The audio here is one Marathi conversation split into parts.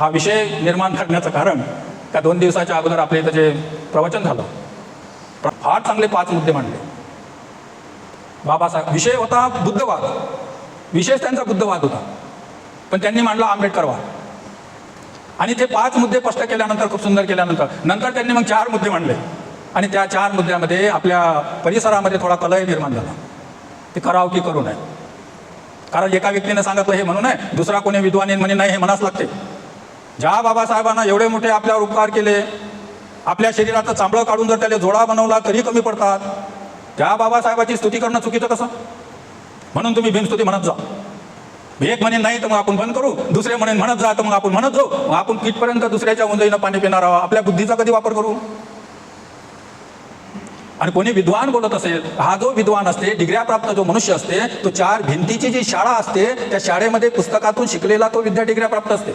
हा विषय निर्माण करण्याचं कारण त्या दोन दिवसाच्या अगोदर आपल्या इथं जे प्रवचन झालं फार चांगले पाच मुद्दे मांडले. बाबासाहेब विषय होता बुद्धवाद. विशेष त्यांचा बुद्धवाद होता. पण त्यांनी मांडला आंबेडकरवाद. आणि ते पाच मुद्दे स्पष्ट केल्यानंतर खूप सुंदर केल्यानंतर नंतर त्यांनी मग चार मुद्दे मांडले. आणि त्या चार मुद्द्यामध्ये आपल्या परिसरामध्ये थोडा कलय निर्माण झाला. ते करावं की करू नये. कारण एका व्यक्तीने सांगितलं हे म्हणू नये. दुसरा कोणी विद्वान म्हणे नाही हे म्हणाच लागते. ज्या बाबासाहेबांना एवढे मोठे आपल्यावर उपकार केले आपल्या शरीराचं चांबळं काढून जर त्याला जोडा बनवला तरी कमी पडतात. त्या बाबासाहेबाची स्तुती करणं चुकीचं कसं? म्हणून तुम्ही भीमस्तुती म्हणत जा. एक म्हणे नाही तर मग आपण बंद करू. दुसरे म्हणे म्हणत जा तर मग आपण म्हणत जाऊ. मग आपण कितपर्यंत दुसऱ्याच्या उंजईनं पाणी पिणार आहोत? आपल्या बुद्धीचा कधी वापर करू? आणि कोणी विद्वान बोलत असेल हा जो विद्वान असते डिग्र्या प्राप्त जो मनुष्य असते तो चार भिंतीची जी शाळा असते त्या शाळेमध्ये पुस्तकातून शिकलेला तो विद्या डिग्र्या प्राप्त असते.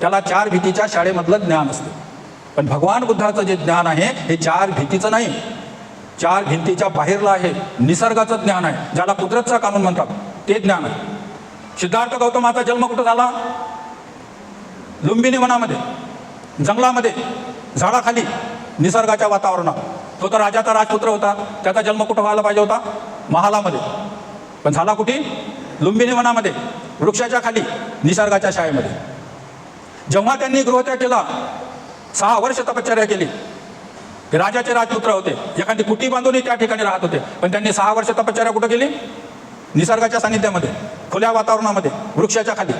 त्याला चार भीतीच्या शाळेमधलं ज्ञान असते. पण भगवान बुद्धाचं जे ज्ञान आहे हे चार भीतीचं नाही. चार भिंतीच्या बाहेरला आहे निसर्गाचं ज्ञान आहे ज्याला कुदरतचा कानून म्हणतात ते ज्ञान आहे. सिद्धार्थ गौतमाचा जन्म कुठं झाला? लुंबिनी वनामध्ये जंगलामध्ये झाडाखाली निसर्गाच्या वातावरणात. तो तर राजाचा राजपुत्र होता त्याचा जन्म कुठं व्हायला पाहिजे होता? महालामध्ये. पण झाला कुठे? लुंबिनी वनामध्ये वृक्षाच्या खाली निसर्गाच्या शाळेमध्ये. जेव्हा त्यांनी गृहत्याग केला सहा वर्ष तपश्चर्या केली. राजाचे राजपुत्र होते. एखादी कुटी बांधूनही त्या ठिकाणी राहत होते. पण त्यांनी सहा वर्ष तपश्चर्या कुठं केली? निसर्गाच्या सानिध्यामध्ये खुल्या वातावरणामध्ये वृक्षाच्या खाली.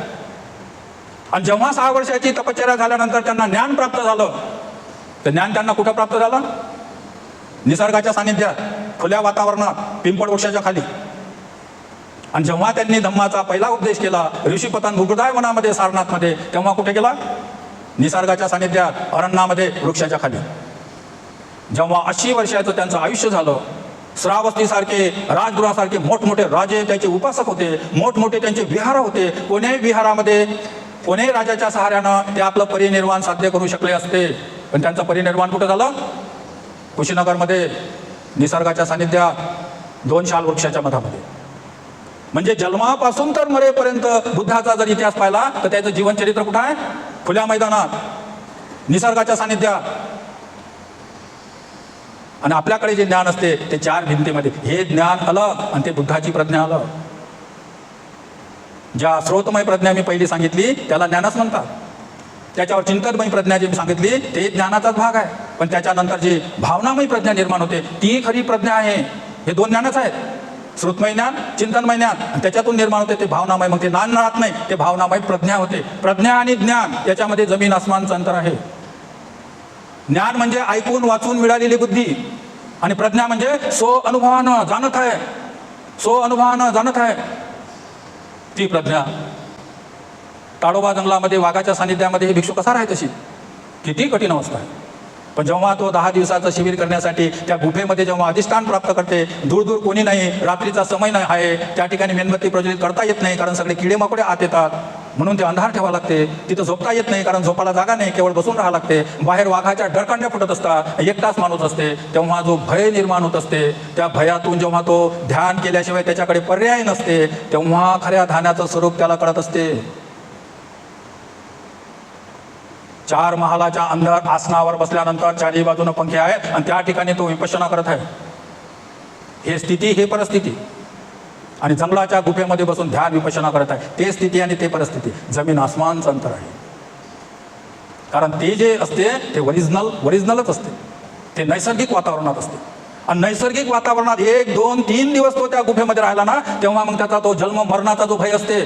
आणि जेव्हा सहा वर्षाची तपश्चर्या झाल्यानंतर त्यांना ज्ञान प्राप्त झालं तर ज्ञान त्यांना कुठं प्राप्त झालं? निसर्गाच्या सानिध्यात खुल्या वातावरणात पिंपळ वृक्षाच्या खाली. आणि जेव्हा त्यांनी धम्माचा पहिला उपदेश केला ऋषीपतन मुगदाय वनामध्ये सारनाथमध्ये तेव्हा कुठे गेला? निसर्गाच्या सानिध्यात अरण्यामध्ये वृक्षाच्या खाली. जेव्हा ऐंशी वर्षाचं त्यांचं आयुष्य झालं. श्रावस्तीसारखे राजगृहासारखे मोठमोठे राजे त्याचे उपासक होते मोठमोठे त्यांचे विहार होते. कोण्याही विहारामध्ये कोण्याही राजाच्या सहाऱ्यानं ते आपलं परिनिर्वाण साध्य करू शकले असते? पण त्यांचं परिनिर्वाण कुठं झालं? कुशीनगरमध्ये निसर्गाच्या सानिध्यात दोन शाल वृक्षाच्या मधामध्ये. म्हणजे जन्मापासून तर मरेपर्यंत बुद्धाचा जर इतिहास पाहिला तर त्याचं जीवनचरित्र कुठं आहे? खुल्या मैदानात. निसर्गाच्या सानिध्यात. आणि आपल्याकडे जे ज्ञान असते ते चार भिंतीमध्ये. हे ज्ञान अलग आणि ते बुद्धाची प्रज्ञा अलग. ज्या स्रोतमय प्रज्ञा मी पहिली सांगितली त्याला ज्ञानच म्हणतात. त्याच्यावर चिंतनमय प्रज्ञा जी मी सांगितली ते ज्ञानाचाच भाग आहे. पण त्याच्यानंतर जी भावनामय प्रज्ञा निर्माण होते ती खरी प्रज्ञा आहे. हे दोन ज्ञानच आहेत. श्रुतमय ज्ञान चिंतनमय ज्ञान त्याच्यातून निर्माण होते ते भावनामय. मग ते ज्ञान राहत नाही ते भावनामय प्रज्ञा होते. प्रज्ञा आणि ज्ञान याच्यामध्ये जमीन आसमानचं अंतर आहे. ज्ञान म्हणजे ऐकून वाचून मिळालेली बुद्धी. आणि प्रज्ञा म्हणजे सो अनुभवानं जाणत आहे. सो अनुभवानं जाणत आहे. ती प्रज्ञा. ताडोबा जंगलामध्ये वाघाच्या सानिध्यामध्ये हे भिक्षू कसा राहत अशी किती कठीण अवस्था आहे. पण जेव्हा तो दहा दिवसाचं शिबिर करण्यासाठी त्या गुफेमध्ये जेव्हा अधिष्ठान प्राप्त करते दूर दूर कोणी नाही रात्रीचा समय नाही आहे त्या ठिकाणी मेणबत्ती प्रज्वलित करता येत नाही कारण सगळे किडे मकोडे आत येतात. म्हणून ते अंधार ठेवा लागते. तिथं झोपता येत नाही कारण झोपाला जागा नाही केवळ बसून राहावं लागते. बाहेर वाघाच्या डरकांड्या फुटत असतात. एकटाच माणूस असते. तेव्हा जो भय निर्माण होत असते त्या भयातून जेव्हा तो ध्यान केल्याशिवाय त्याच्याकडे पर्याय नसते तेव्हा खऱ्या ध्यानाचं स्वरूप त्याला कळत असते. चार महालाच्या अंदर आसनावर बसल्यानंतर चारही बाजूनं पंखे आहेत आणि त्या ठिकाणी तो विपशना करत आहे. हे स्थिती हे परिस्थिती. आणि जंगलाच्या गुफेमध्ये बसून ध्यान विपशना करत आहे. ते स्थिती आणि ते परिस्थिती. जमीन आसमानचं अंतर आहे. कारण ते जे असते ते ओरिजिनल ओरिजिनलच असते. ते नैसर्गिक वातावरणात असते. आणि नैसर्गिक वातावरणात एक दोन तीन दिवस तो त्या गुफेमध्ये राहिला ना तेव्हा मग त्याचा तो जन्म मरणाचा जो भय असते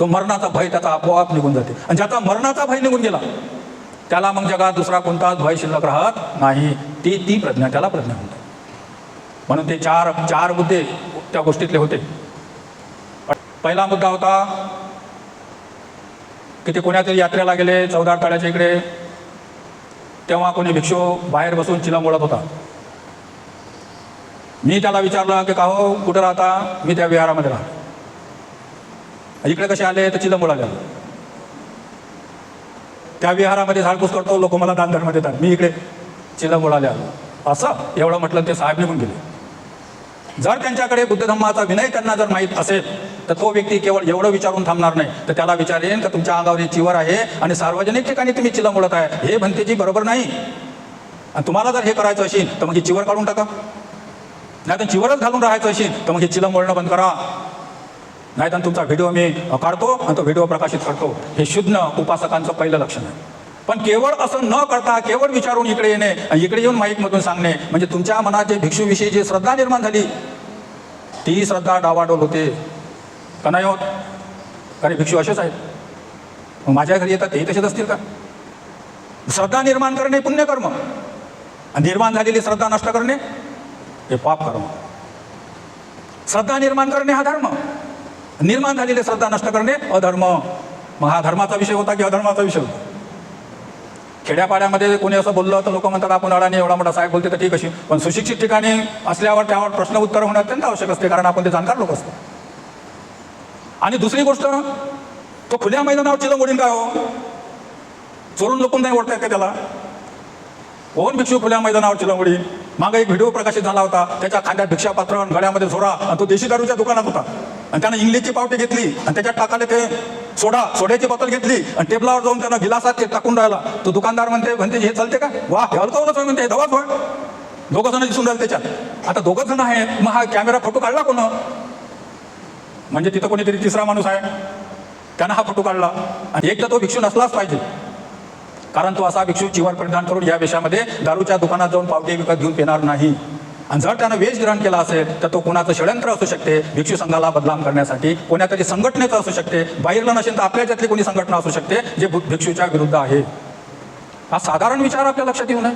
तो मरणाचा भय त्याचा आपोआप निघून जाते. आणि ज्याचा मरणाचा भय निघून गेला त्याला मग जगात दुसरा कोणताच भय शिल्लक राहत नाही. ती ती प्रज्ञा त्याला प्रज्ञा म्हणते म्हणून ते चार चार मुद्दे त्या गोष्टीतले होते. पहिला मुद्दा होता की ते कोण्यातरी यात्रेला गेले चौदार तळ्याच्या इकडे. तेव्हा कोणी भिक्षू बाहेर बसून चिलम ओढत होता. मी त्याला विचारलं की का हो कुठं राहता? मी त्या विहारामध्ये राहतो. इकडे कसे आले? तर चिलम ओढाले त्या विहारामध्ये झाडपूस करतो लोक मला दानधर्म देतात मी इकडे चिलं ओढाले आलो. असं एवढं म्हटलं ते साहेब निघून गेले. जर त्यांच्याकडे बुद्ध धम्माचा विनय त्यांना जर माहीत असेल तर तो व्यक्ती केवळ एवढं विचारून थांबणार नाही. तर त्याला विचारेन का तुमच्या अंगावर हे चिवर आहे आणि सार्वजनिक ठिकाणी तुम्ही चिलम बोलत आहे? हे भंतेजी बरोबर नाही. आणि तुम्हाला जर हे करायचं असेल तर मग ही चिवर काढून टाका. नाही तर चिवरच घालून राहायचं असेल तर मग हे चिलम बोलणं बंद करा. नाही तर तुमचा व्हिडिओ मी काढतो आणि तो व्हिडिओ प्रकाशित करतो. हे शुद्ध उपासकांचं पहिलं लक्षण आहे. पण केवळ असं न करता केवळ विचारून इकडे येणे इकडे येऊन माईकमधून सांगणे म्हणजे तुमच्या मनात जे भिक्षूविषयी जी श्रद्धा निर्माण झाली ती श्रद्धा डावाडोल होते. का नाही होत? अरे भिक्षू असेच आहेत. माझ्या घरी येतात तेही तसेच असतील का? श्रद्धा निर्माण करणे पुण्यकर्म. निर्माण झालेली श्रद्धा नष्ट करणे हे पाप कर्म. श्रद्धा निर्माण करणे हा धर्म. निर्माण झालेली श्रद्धा नष्ट करणे अधर्म. मग हा धर्माचा विषय होता की अधर्माचा विषय होता? खेड्यापाड्यामध्ये कोणी असं बोललं तर लोक म्हणतात आपण अडाणी एवढा मोठा साहेब बोलते तर ठीक अशी. पण सुशिक्षित ठिकाणी असल्यावर त्यावर प्रश्न उत्तर होणं अत्यंत आवश्यक असते कारण आपण ते जाणकार लोक असतो. आणि दुसरी गोष्ट तो खुल्या मैदानावर चिलम ओढीन काय हो? चोरून लपून नाही ओढता येते त्याला? कोण भिक्षू खुल्या मैदानावर चिलम ओढीन? मागे एक व्हिडिओ प्रकाशित झाला होता त्याच्या खांद्यात भिक्षापात्र गळ्यामध्ये झोरा आणि तो देशी दारूच्या दुकानात होता. आणि त्यानं इंग्लिशची पावटी घेतली आणि त्याच्यात टाकाले ते सोडा सोड्याची बॉटल घेतली आणि टेबलावर जाऊन त्यानं गिलासात ते टाकून राहिला. तो दुकानदार म्हणते म्हणते हे चालते का? वा हे अल्कोहोलच म्हणते हे दवाच होय दोघं जण दिसून राहिले त्याच्यात. आता दोघं जण आहेत मग हा कॅमेरा फोटो काढला कोण म्हणजे तिथं कोणीतरी तिसरा माणूस आहे. त्यानं हा फोटो काढला. आणि एक तर तो भिक्षू नसलाच पाहिजे. कारण तो असा भिक्षू जीवन परिधान करून या वेशामध्ये दारूच्या दुकानात जाऊन पावटी विकत घेऊन येणार नाही. आणि जर त्यानं वेश ग्रहण केला असेल तर तो कोणाचं षडयंत्र असू शकते भिक्षू संघाला बदनाम करण्यासाठी. कोणातरी संघटनेचं असू शकते बाहेरलं नसेल तर आपल्याच्यातली कोणी संघटना असू शकते जे भिक्षूच्या विरुद्ध आहे. हा साधारण विचार आपल्या लक्षात येऊ नये.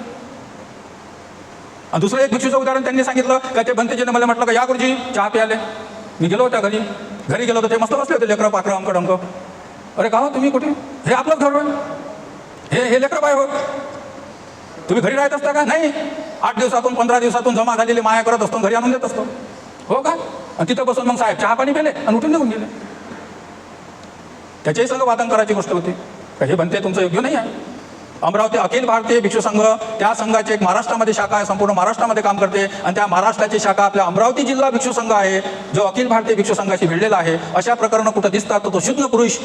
आणि दुसरं एक भिक्षूचं उदाहरण त्यांनी सांगितलं का ते भंतेजीने मला म्हटलं का या गुरुजी चहा प्याले? मी गेलो होत्या घरी. घरी गेलो होतो ते मस्त बसले होते लेकरं पाकरं अंक डंक. अरे का हो तुम्ही कुठे? हे आपलंच घर होय. हे हे लेकरं बाय हो तुम्ही घरी राहत असता का? नाही. आठ दिवसातून पंधरा दिवसातून जमा झालेली माया करत असतो घरी आणून देत असतो. हो का? आणि तिथं बसून मग साहेब चहा पाणी पेले आणि उठून निघून गेले. त्याच्याही संघ वादन करायची गोष्ट होती. हे बनते तुमचं योग्य नाही आहे. अमरावती अखिल भारतीय भिक्षू संघ त्या संघाची एक महाराष्ट्रामध्ये शाखा आहे संपूर्ण महाराष्ट्रामध्ये काम करते. आणि त्या महाराष्ट्राची शाखा आपल्या अमरावती जिल्हा भिक्षू संघ आहे जो अखिल भारतीय भिक्षू संघाशी भिडलेला आहे. अशा प्रकरणं कुठं दिसतात तर तो शुद्ध पुरुष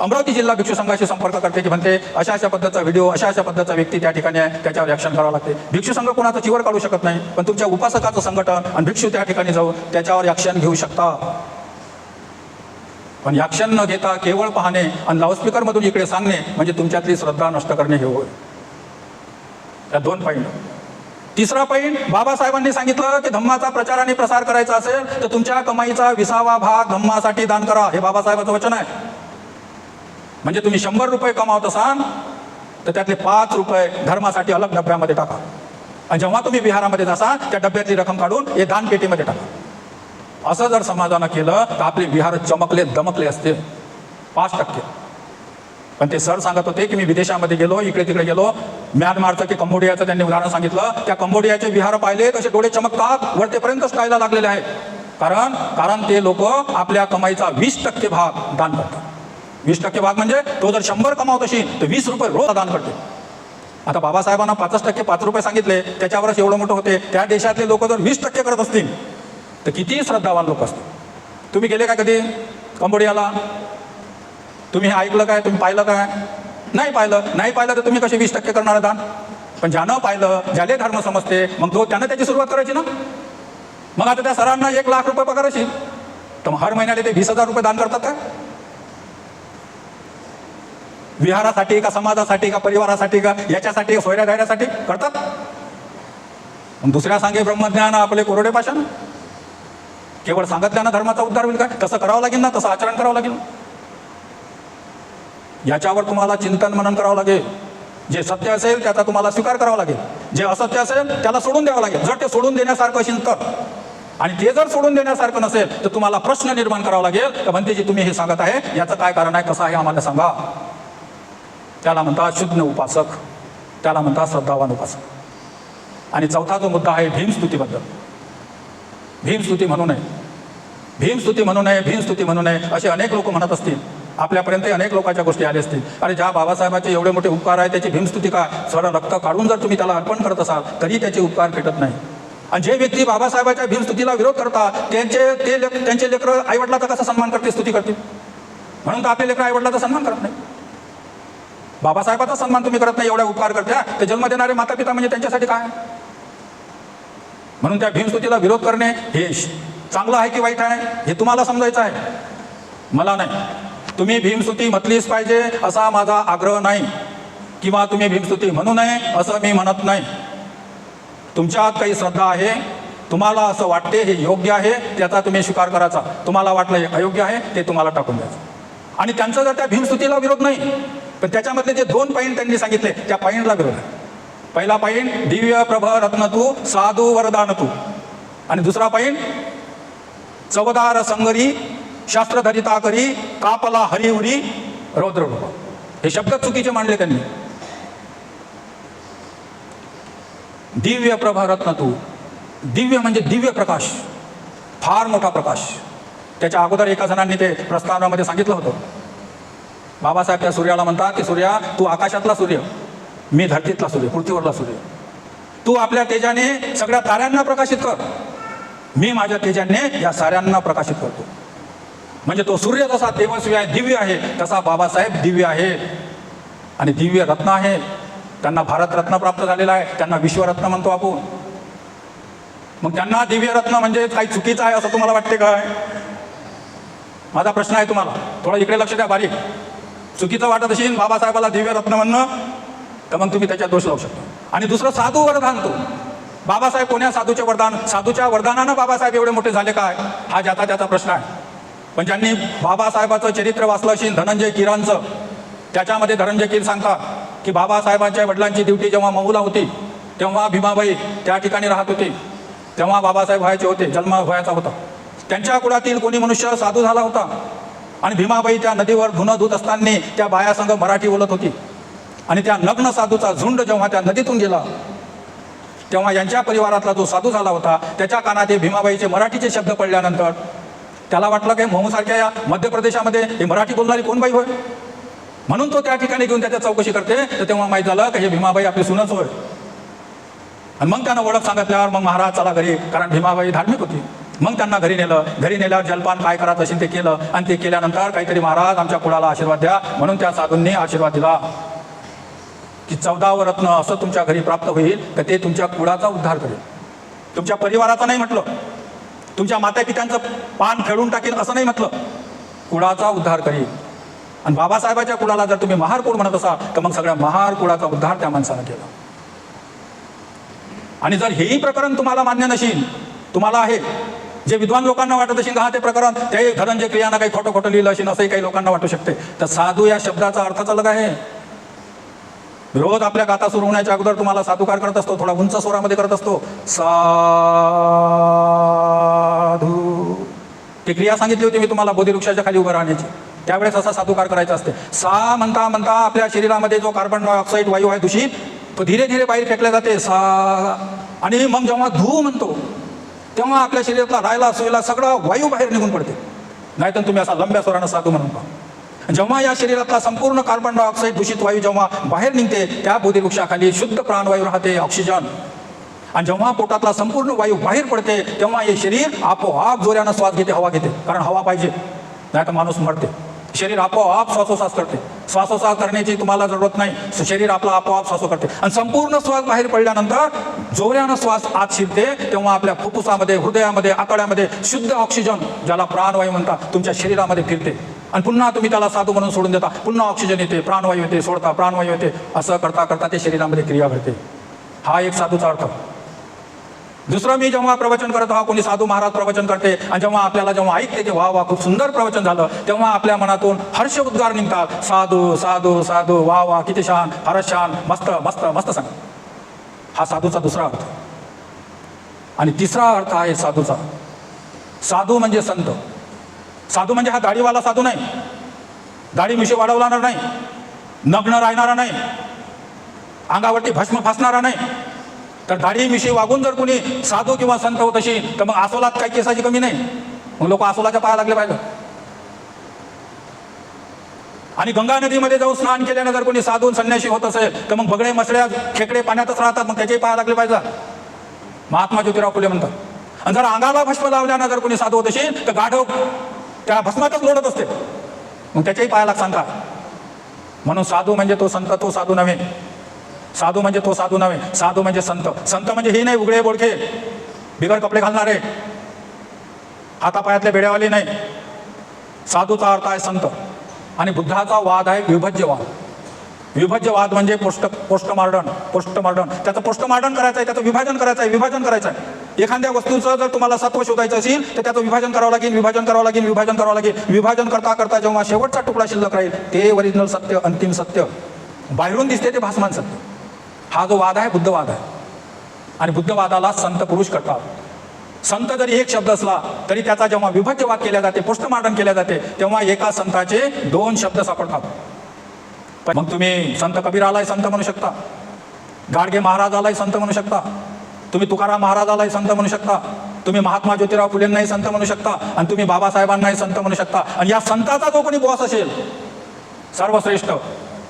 अमरावती जिल्हा भिक्षू संघाशी संपर्क करते की म्हणते अशा अशा पद्धतीचा व्हिडिओ अशा अशा पद्धतीचा व्यक्ती त्या ठिकाणी आहे त्याच्यावर ॲक्शन करावं लागते. भिक्षू संघ कोणाचं चिवर काढू शकत नाही पण तुमच्या उपासकाचं संघटन आणि भिक्षू त्या ठिकाणी जाऊन त्याच्यावर ॲक्शन घेऊ शकता. पण ॲक्शन न घेता केवळ पाहणे आणि लाऊडस्पीकरमधून इकडे सांगणे म्हणजे तुमच्यातली श्रद्धा नष्ट करणे हे होय. या दोन पॉईंट तिसरा पॉईंट बाबासाहेबांनी सांगितलं की धम्माचा प्रचार आणि प्रसार करायचा असेल तर तुमच्या कमाईचा विसावा भाग धम्मासाठी दान करा. हे बाबासाहेबाचं वचन आहे. म्हणजे तुम्ही शंभर रुपये कमावत असाल तर त्यातले पाच रुपये धर्मासाठी अलग डब्यामध्ये टाका. आणि जेव्हा तुम्ही विहारामध्ये जासाल त्या डब्यातली रक्कम काढून हे दानपेटीमध्ये टाका. असं जर समाजानं केलं तर आपले विहार चमकले दमकले असते पाच टक्के. पण ते सर सांगत होते की मी विदेशामध्ये गेलो इकडे तिकडे गेलो. म्यानमारचं की कंबोडियाचं त्यांनी उदाहरण सांगितलं. त्या कंबोडियाचे विहार पाहिले तसे डोळे चमकतात. वरतेपर्यंत स्टायला लागलेले आहेत. कारण कारण ते लोक आपल्या कमाईचा वीस टक्के भाग दान करतात. वीस टक्के भाग म्हणजे तो जर शंभर कमावत असेल तर वीस रुपये रोज दान करते. आता बाबासाहेबांना पाचच टक्के पाच रुपये सांगितले त्याच्यावरच एवढं मोठं होते. त्या देशातले लोक जर वीस टक्के करत असतील तर कितीही श्रद्धावान लोक असतील तुम्ही गेले का कधी? कंबोडियाला? तुम्ही हे ऐकलं काय? तुम्ही पाहिलं काय? नाही पाहिलं. नाही पाहिलं तर तुम्ही कसे वीस टक्के करणार दान? पण ज्यानं पाहिलं ज्याले धर्म समजते मग तो त्यानं त्याची सुरुवात करायची ना? मग आता त्या सरांना एक लाख रुपये पगार असेल. तर मग हर महिन्याला ते वीस हजार रुपये दान करतात का? विहारासाठी का समाजासाठी का परिवारासाठी का याच्यासाठी सोयऱ्या धायऱ्यासाठी करतात? मग दुसऱ्या सांगे ब्रह्मज्ञान आपले कोरडे पाषाण? केवळ सांगितल्यानं धर्माचा उद्धार होईल काय तसं करावं लागेल ना? तसं आचरण करावं लागेल? याच्यावर तुम्हाला चिंतन मनन करावं लागेल. जे सत्य असेल त्याचा तुम्हाला स्वीकार करावा लागेल. जे असत्य असेल त्याला सोडून द्यावं लागेल. जर ते सोडून देण्यासारखं असेल तर. आणि ते जर सोडून देण्यासारखं नसेल तर तुम्हाला प्रश्न निर्माण करावा लागेल. तर म्हणते जे तुम्ही हे सांगत आहे याचं काय कारण आहे? कसं आहे? आम्हाला सांगा. त्याला म्हणतात शुद्ध उपासक. त्याला म्हणतात श्रद्धावान उपासक. आणि चौथा जो मुद्दा आहे भीमस्तुतीबद्दल. भीमस्तुती म्हणू नये. भीमस्तुती म्हणू नये भीमस्तुती म्हणू नये असे अनेक लोक म्हणत असतील. आपल्यापर्यंतही अनेक लोकांच्या गोष्टी आल्या असतील. अरे ज्या बाबासाहेबांचे एवढे मोठे उपकार आहे त्याची भीमस्तुती काय सगळं रक्त काढून जर तुम्ही त्याला अर्पण करत असाल तरी त्याचे उपकार भेटत नाही. आणि जे व्यक्ती बाबासाहेबाच्या भीमस्तुतीला विरोध करतात त्यांचे ते लेक- त्यांचे लेकरं आईवडिलाचा कसा सन्मान करते स्तुती करतील? म्हणून तर आपले लेकरं आईवडिलाचा सन्मान करत नाही बाबासाहेबाचा सन्मान तुम्ही करत नाही एवढा उपकार करते ते जन्म देणारे माता पिता म्हणजे त्यांच्यासाठी काय? म्हणून त्या भीमस्तुतीला विरोध करणे हे चांगलं आहे की वाईट आहे? हे तुम्हाला समजायचं आहे. मला नाही. तुम्ही भीमस्तुती म्हटलीच पाहिजे असा माझा आग्रह नाही. किंवा तुम्ही भीमस्तुती म्हणू नये असं मी म्हणत नाही. तुमच्यात काही श्रद्धा आहे. तुम्हाला असं वाटते हे योग्य आहे त्याचा तुम्ही स्वीकार करायचा. तुम्हाला वाटलं हे अयोग्य आहे ते तुम्हाला टाकून द्यायचं. आणि त्यांचा जर त्या भीमस्तुतीला विरोध नाही पण त्याच्यामधले जे दोन पॉईंट त्यांनी सांगितले त्या पॉईंटला विरोध आहे. पहिला पॉईंट दिव्य प्रभ रत्न तू साधू वरदान तू आणि दुसरा पॉईंट चवदार संगरी शास्त्रधरिता करी कापला हरिहुरी रौद्र हे शब्द चुकीचे मांडले त्यांनी. दिव्य प्रभा रत्न तू दिव्य म्हणजे दिव्य प्रकाश फार मोठा प्रकाश. त्याच्या अगोदर एका जणांनी ते प्रस्तावनामध्ये सांगितलं होतं. बाबासाहेब त्या सूर्याला म्हणतात की सूर्या तू आकाशातला सूर्य. मी धरतीतला असू दे पृथ्वीवरला असू दे. तू आपल्या तेजाने सगळ्या ताऱ्यांना प्रकाशित कर. मी माझ्या तेजाने या साऱ्यांना प्रकाशित करतो. म्हणजे तो सूर्य जसा तेजस्वी आहे दिव्य आहे तसा बाबासाहेब दिव्य आहे. आणि दिव्य रत्न आहे. त्यांना भारतरत्न प्राप्त झालेला आहे. त्यांना विश्वरत्न म्हणतो आपण. मग त्यांना दिव्य रत्न म्हणजे काही चुकीचं आहे असं तुम्हाला वाटते काय? माझा प्रश्न आहे तुम्हाला. थोडं इकडे लक्ष द्या बारीक. चुकीचं वाटत असेल बाबासाहेबाला दिव्य रत्न म्हणणं तर मग तुम्ही त्याच्यात दोष लावू शकता. आणि दुसरं साधू वरदान तो. बाबासाहेब कोण्या साधूचे वरदान? साधूच्या वरदानानं बाबासाहेब एवढे मोठे झाले काय? हा ज्याचा त्याचा प्रश्न आहे. पण ज्यांनी बाबासाहेबाचं चरित्र वाचलं असेल धनंजय किरांचं त्याच्यामध्ये धनंजय कीर सांगतात की बाबासाहेबांच्या वडिलांची ड्युटी जेव्हा मऊला होती तेव्हा भीमाबाई त्या ठिकाणी राहत होती. तेव्हा बाबासाहेब व्हायचे होते जन्म व्हायचा होता. त्यांच्या कुळातील कोणी मनुष्य साधू झाला होता. आणि भीमाबाई त्या नदीवर धुणं धुत असताना त्या बायासंग मराठी बोलत होती. आणि त्या नग्न साधूचा झुंड जेव्हा त्या नदीतून गेला तेव्हा यांच्या परिवारातला जो साधू झाला होता त्याच्या कानात हे भीमाबाईचे मराठीचे शब्द पडल्यानंतर त्याला वाटलं की मोहसारख्या या मध्य प्रदेशामध्ये हे मराठी बोलणारी कोण बाई होय? म्हणून तो त्या ठिकाणी घेऊन त्याच्या चौकशी करते तर तेव्हा माहीत झालं की हे भीमाबाई आपली सुनच होय. आणि मग त्यांना ओळख सांगितल्यावर मग महाराज चला घरी कारण भीमाबाई धार्मिक होती. मग त्यांना घरी नेलं. घरी नेल्यावर जलपान काय करत असेल ते केलं. आणि ते केल्यानंतर काहीतरी महाराज आमच्या कुळाला आशीर्वाद द्या म्हणून त्या साधूंनी आशीर्वाद दिला. की चौदावं रत्न असं तुमच्या घरी प्राप्त होईल तर ते तुमच्या कुळाचा उद्धार करेल. तुमच्या परिवाराचा नाही म्हटलं. तुमच्या माता पित्यांचं पान खेळून टाकेल असं नाही म्हटलं. कुळाचा उद्धार करील. आणि बाबासाहेबाच्या कुळाला जर तुम्ही महार कुळ म्हणत असाल तर मग सगळ्या महार कुळाचा उद्धार त्या माणसानं केला. आणि जर हेही प्रकरण तुम्हाला मान्य नसेल तुम्हाला आहे जे विद्वान लोकांना वाटत असेल का हा ते प्रकरण ते धनंजय क्रियांना काही खोटं खोटं लिहिलं असेल असंही काही लोकांना वाटू शकते. तर साधू या शब्दाचा अर्थच अलग आहे. रोज आपल्या गाता सुरू होण्याच्या अगोदर तुम्हाला साधुकार करत असतो थोडा उंच स्वरामध्ये करत असतो. साधू. ती क्रिया सांगितली होती मी तुम्हाला बोधिवृक्षाच्या खाली उभं राहण्याची. त्यावेळेस असा साधुकार करायचा असते. सा म्हणता म्हणता आपल्या शरीरामध्ये जो कार्बन डायऑक्साईड वायू आहे दूषित तो धीरे धीरे बाहेर फेकला जाते. सा आणि मग जेव्हा धू म्हणतो तेव्हा आपल्या शरीरातला राहायला सोयला सगळं वायू बाहेर निघून पडते. नाहीतर तुम्ही असा लंब्या स्वरानं साधू म्हणून पहा. जेव्हा या शरीरातला संपूर्ण कार्बन डायऑक्साईड दूषित वायू जेव्हा बाहेर निघते त्या बोधिवृक्षाखाली शुद्ध प्राणवायू राहते ऑक्सिजन आणि जेव्हा पोटातला संपूर्ण वायू बाहेर पडते तेव्हा हे शरीर आपोआप जोऱ्यानं श्वास घेते हवा घेते. कारण हवा पाहिजे. नाही तर माणूस मरते. शरीर आपोआप श्वासोश्वास करते. श्वासोश्वास करण्याची तुम्हाला जरूरत नाही. शरीर आपला आपोआप श्वासो करते. आणि संपूर्ण श्वास बाहेर पडल्यानंतर जोऱ्यानं श्वास आत शिरते तेव्हा आपल्या फुफ्फुसामध्ये हृदयामध्ये आतड्यामध्ये शुद्ध ऑक्सिजन ज्याला प्राणवायू म्हणतात तुमच्या शरीरामध्ये फिरते. आणि पुन्हा तुम्ही त्याला साधू म्हणून सोडून देता. पुन्हा ऑक्सिजन येते प्राणवायू येते सोडता प्राणवायू येते. असं करता करता ते शरीरामध्ये क्रिया घडते. हा एक साधूचा अर्थ. दुसरं मी जेव्हा प्रवचन करत हा कोणी साधू महाराज प्रवचन करते आणि जेव्हा आपल्याला जेव्हा ऐकते की वा वा खूप सुंदर प्रवचन झालं तेव्हा आपल्या मनातून हर्ष उद्गार निघतात. साधू साधू साधू वा वा किती छान फारच छान मस्त मस्त मस्त सांग. हा साधूचा दुसरा अर्थ. आणि तिसरा अर्थ आहे साधूचा. साधू म्हणजे संत. साधू म्हणजे हा दाढीवाला साधू नाही. दाढी मिशी वाढवणार नाही. नग्न राहणारा नाही. अंगावरती भस्म फासणारा नाही. तर दाढी मिशी वागून जर कोणी साधू किंवा संत होत अशी तर मग आसोलात काही केसाची कमी नाही. मग लोक आसोलाच्या पाया लागले पाहिजे. आणि गंगा नदीमध्ये जाऊन स्नान केल्यानं जर कोणी साधून संन्याशी होत असेल तर मग बगडे मसळ्या खेकडे पाण्यातच राहतात मग त्याचेही पाया लागले पाहिजे. महात्मा ज्योतिराव फुले म्हणतात. आणि जर अंगाला भस्म लावल्यानं जर कोणी साधू होत असेल तर गाढव त्या भस्मातच लोडत असते. मग त्याच्याही पायाला सांगा म्हणून साधू म्हणजे तो संत तो साधू नव्हे. साधू म्हणजे तो साधू नव्हे. साधू म्हणजे संत. संत म्हणजे हे नाही उघडे बोडखे बिगर कपडे घालणारे. हातापायातले बेड्यावाले नाही. साधूचा अर्थ आहे संत. आणि बुद्धाचा वाद आहे विभज्यवाद. विभज्यवाद म्हणजे पोस्ट पोस्टमार्डन पोस्टमार्डन त्याचं पोस्टमार्डन करायचं आहे त्याचं विभाजन करायचं आहे विभाजन करायचं आहे एखाद्या वस्तूचं जर तुम्हाला सत्व शोधायचं असेल तर त्याचं विभाजन करावं लागेल विभाजन करावं लागेल विभाजन करावं लागेल. विभाजन करता करता जेव्हा शेवटचा तुकडा शिल्लक राहील ते ओरिजिनल सत्य अंतिम सत्य. बाहेरून दिसते ते भासमान सत्य. हा जो वाद आहे बुद्धवाद आहे. आणि बुद्धवादाला संत पुरुष करतात. संत जरी एक शब्द असला तरी त्याचा जेव्हा विभज्यवाद केल्या जाते पोस्टमार्टम केल्या जाते तेव्हा एका संताचे दोन शब्द सापडतात. मग तुम्ही संत कबीरालाही संत म्हणू शकता. गाडगे महाराजालाही संत म्हणू शकता. तुम्ही तुकाराम महाराजालाही संत म्हणू शकता. तुम्ही महात्मा ज्योतिराव फुलेंनाही संत म्हणू शकता. आणि तुम्ही बाबासाहेबांनाही संत म्हणू शकता. आणि या संताचा जो कोणी बॉस असेल सर्वश्रेष्ठ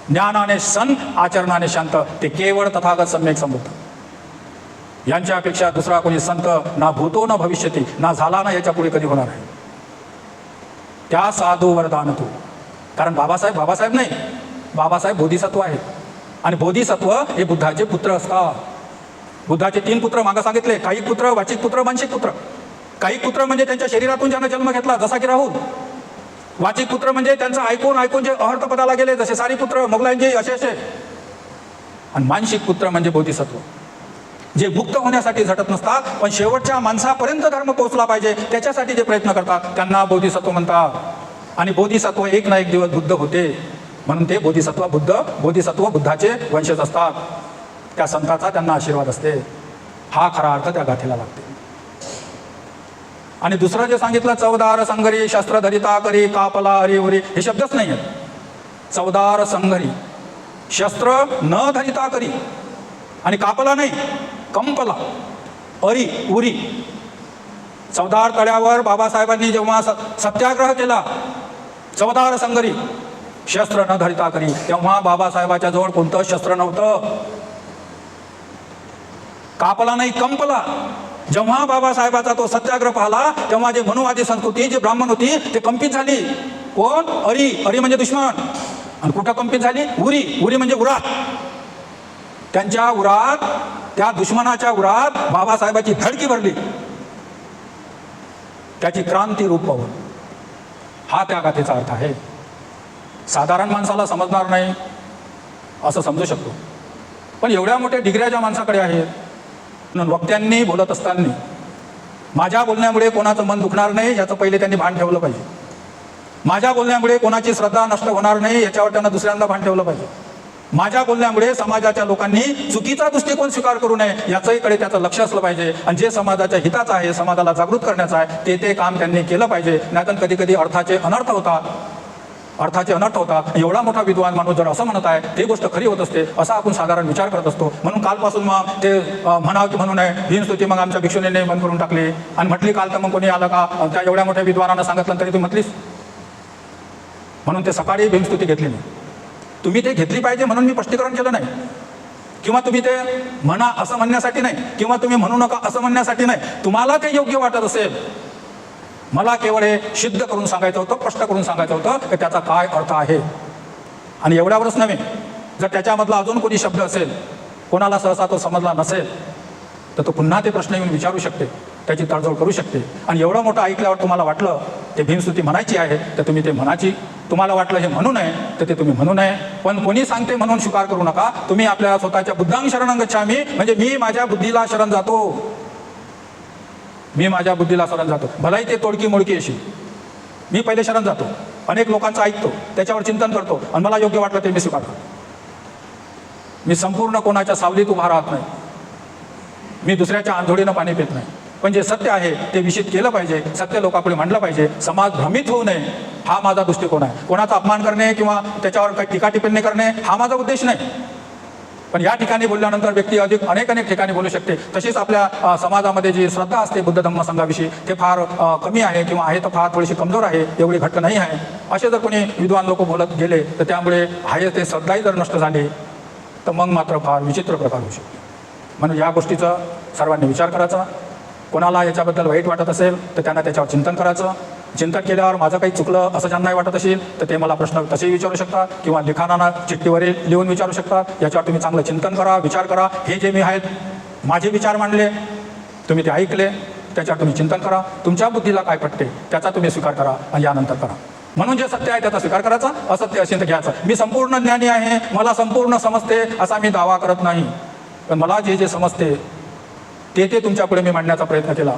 ज्ञानाने संत आचरणाने शांत ते केवळ तथागत सम्यक समृद्ध. यांच्यापेक्षा दुसरा कोणी संत ना भूतो ना भविष्यती ना झाला ना याच्यापुढे कधी होणार आहे? त्या साधू वरदान तू. कारण बाबासाहेब बाबासाहेब नाही. बाबासाहेब बोधिसत्व आहेत. आणि बोधिसत्व हे बुद्धाचे पुत्र असतात. बुद्धाचे तीन पुत्र मागं सांगितले. काही पुत्र वाचिक पुत्र मानसिक पुत्र. काही पुत्र म्हणजे त्यांच्या शरीरातून ज्यानं जन्म घेतला जसा की राहुल. वाचिक पुत्र म्हणजे त्यांचं ऐकून ऐकून जे अहर्थ पदाला गेले जसे सारी पुत्र मोगलांचे असे असे. आणि मानसिक पुत्र म्हणजे बोधिसत्व. जे मुक्त होण्यासाठी झटत नसतात पण शेवटच्या माणसापर्यंत धर्म पोहोचला पाहिजे त्याच्यासाठी जे प्रयत्न करतात त्यांना बोधिसत्व म्हणतात. आणि बोधिसत्व एक ना एक दिवस बुद्ध होते. म्हणून ते बोधिसत्व बुद्ध बोधिसत्व बुद्धाचे वंशज असतात. त्या संताचा त्यांना आशीर्वाद असते. हा खरा अर्थ त्या गाथेला लागते. आणि दुसरं जे सांगितलं चौदार संघरी शस्त्र धरिता करी कापला हरी उरी हे शब्दच नाही आहेत चौदार संघरी शस्त्र न धरिता करी आणि कापला नाही कंपला अरी उरी. चौदार तळ्यावर बाबासाहेबांनी जेव्हा स- सत्याग्रह केला चौदार संघरी शस्त्र न धरिता करी. तेव्हा बाबासाहेबाच्या जवळ कोणतं शस्त्र नव्हतं. कापला नाही कंपला. जेव्हा बाबासाहेबाचा तो सत्याग्रह पाहिला तेव्हा जे मनुवादी संस्कृती जी ब्राह्मण होती ते कंपित झाली. कोण? अरी. अरी म्हणजे दुश्मन. आणि कुठं कंपित झाली? उरी. उरी म्हणजे उरात. त्यांच्या उरात त्या दुश्मनाच्या उरात बाबासाहेबाची धडकी भरली. त्याची क्रांती रूप पाहून. हा त्या गाथेचा अर्थ आहे. साधारण माणसाला समजणार नाही असं समजू शकतो. पण एवढ्या मोठ्या डिग्र्याच्या माणसाकडे आहेत म्हणून वक्त्यांनी बोलत असताना माझ्या बोलण्यामुळे कोणाचं मन दुखणार नाही याचं पहिले त्यांनी भान ठेवलं पाहिजे. माझ्या बोलण्यामुळे कोणाची श्रद्धा नष्ट होणार नाही याच्यावर त्यांना दुसऱ्यांदा भान ठेवलं पाहिजे. माझ्या बोलण्यामुळे समाजाच्या लोकांनी चुकीचा दृष्टिकोन स्वीकार करू नये याचंही कडे त्याचं लक्ष असलं पाहिजे. आणि जे समाजाच्या हिताचं आहे समाजाला जागृत करण्याचं आहे ते ते काम त्यांनी केलं पाहिजे. नाहीतर कधी कधी अर्थाचे अनर्थ होतात. अर्थाचे अनर्थ होतात एवढा मोठा विद्वान माणूस जर असं म्हणत आहे ते गोष्ट खरी होत असते असा आपण साधारण विचार करत असतो. म्हणून कालपासून मग ते म्हणावं की म्हणून आहे स्तुती मग आमच्या भिक्षुनीने बंद करून टाकली. आणि म्हटली काल तर मग कोणी आलं का त्या एवढ्या मोठ्या विद्वानांना सांगितलं तरी तू म्हटलीस? म्हणून ते सकाळी भीमस्तुती घेतली नाही तुम्ही ते घेतली पाहिजे म्हणून मी स्पष्टीकरण केलं नाही. किंवा तुम्ही ते म्हणा असं म्हणण्यासाठी नाही किंवा तुम्ही म्हणू नका असं म्हणण्यासाठी नाही. तुम्हाला ते योग्य वाटत असेल मला केवळ हे सिद्ध करून सांगायचं होतं स्पष्ट करून सांगायचं होतं की त्याचा काय अर्थ आहे. आणि एवढ्यावरच नव्हे जर त्याच्यामधला अजून कोणी शब्द असेल कोणाला सहसा तो समजला नसेल तर तो पुन्हा ते प्रश्न येऊन विचारू शकते त्याची तडजोड करू शकते. आणि एवढं मोठं ऐकल्यावर तुम्हाला वाटलं ते भीमस्तुती म्हणायची आहे तर तुम्ही ते म्हणायची. तुम्हाला वाटलं हे म्हणू नये तर ते तुम्ही म्हणू नये. पण कोणी सांगते म्हणून स्वीकार करू नका. तुम्ही आपल्या स्वतःच्या बुद्धांग शरण गच्छामी म्हणजे मी माझ्या बुद्धीला शरण जातो. मी माझ्या बुद्धीला शरण जातो. भलाही ते तोडकी मोडकी अशी. मी पहिले शरण जातो. अनेक लोकांचं ऐकतो. त्याच्यावर चिंतन करतो. आणि मला योग्य वाटलं ते मी स्वीकारतो. मी संपूर्ण कोणाच्या सावलीत उभा राहत नाही. मी दुसऱ्याच्या आंधोळीनं पाणी पित नाही. पण जे सत्य आहे ते विषित केलं पाहिजे. सत्य लोकांपुढे मांडलं पाहिजे. समाज भ्रमित होऊ नये. हा माझा दृष्टिकोन आहे. कोणाचा अपमान करणे किंवा त्याच्यावर काही टीका टिप्पणी करणे हा माझा उद्देश नाही. पण या ठिकाणी बोलल्यानंतर व्यक्ती अधिक अनेक अनेक ठिकाणी बोलू शकते. तशीच आपल्या समाजामध्ये जी श्रद्धा असते बुद्ध धम्म संघाविषयी ते फार कमी आहे किंवा आहे तर फार थोडीशी कमजोर आहे एवढी घट्ट नाही आहे. असे जर कोणी विद्वान लोक बोलत गेले तर त्यामुळे आहे ते श्रद्धाही जर नष्ट झाली तर मग मात्र फार विचित्र प्रकार होऊ शकतो. म्हणून या गोष्टीचा सर्वांनी विचार करायचा. कोणाला याच्याबद्दल वाईट वाटत असेल तर त्यांना त्याच्यावर चिंतन करायचं. चिंतन केल्यावर माझं काही चुकलं असं ज्यांनाही वाटत असेल तर ते मला प्रश्न तसेही विचारू शकता किंवा लिखाणांना चिठ्ठीवर लिहून विचारू शकता. याच्यावर तुम्ही चांगलं चिंतन करा विचार करा. हे जे मी आहेत माझे विचार मांडले तुम्ही ते ऐकले त्याच्यावर तुम्ही चिंतन करा. तुमच्या बुद्धीला काय पटते त्याचा तुम्ही स्वीकार करा आणि यानंतर करा. म्हणून जे सत्य आहे त्याचा स्वीकार करायचा. असत्य असेल तर घ्यायचं. मी संपूर्ण ज्ञानी आहे मला संपूर्ण समजते असा मी दावा करत नाही. पण मला जे जे समजते ते ते तुमच्यापुढे मी मांडण्याचा प्रयत्न केला.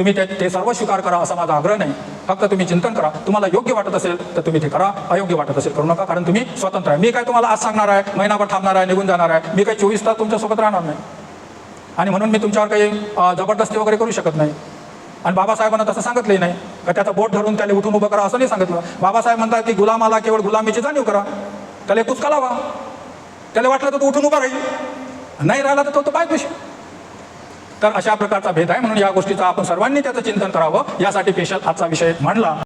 तुम्ही ते ते सर्व स्वीकार करा असा माझा आग्रह नाही. फक्त तुम्ही चिंतन करा. तुम्हाला योग्य वाटत असेल तर तुम्ही ते करा. अयोग्य वाटत असेल करू नका. कारण तुम्ही स्वतंत्र आहे. मी काय तुम्हाला आज सांगणार आहे? महिनाभर थांबणार आहे निघून जाणार आहे. मी काही चोवीस तास तुमच्यासोबत राहणार नाही. आणि म्हणून मी तुमच्यावर काही जबरदस्ती वगैरे करू शकत नाही. आणि बाबासाहेबांना तसं सांगितलंही नाही. का त्याचा बोट धरून त्याला उठून उभं करा असं नाही सांगितलं. बाबासाहेब म्हणतात की गुलामाला केवळ गुलामीची जाणीव करा. त्याला कुचका लावा. त्याला वाटलं तर तो उठून उभा राहील. नाही राहिला तर तो तो पाय तर अशा प्रकारचा भेद आहे म्हणून या गोष्टीचा आपण सर्वांनी त्याचं चिंतन करावं. यासाठी पेशल आजचा विषय मांडला.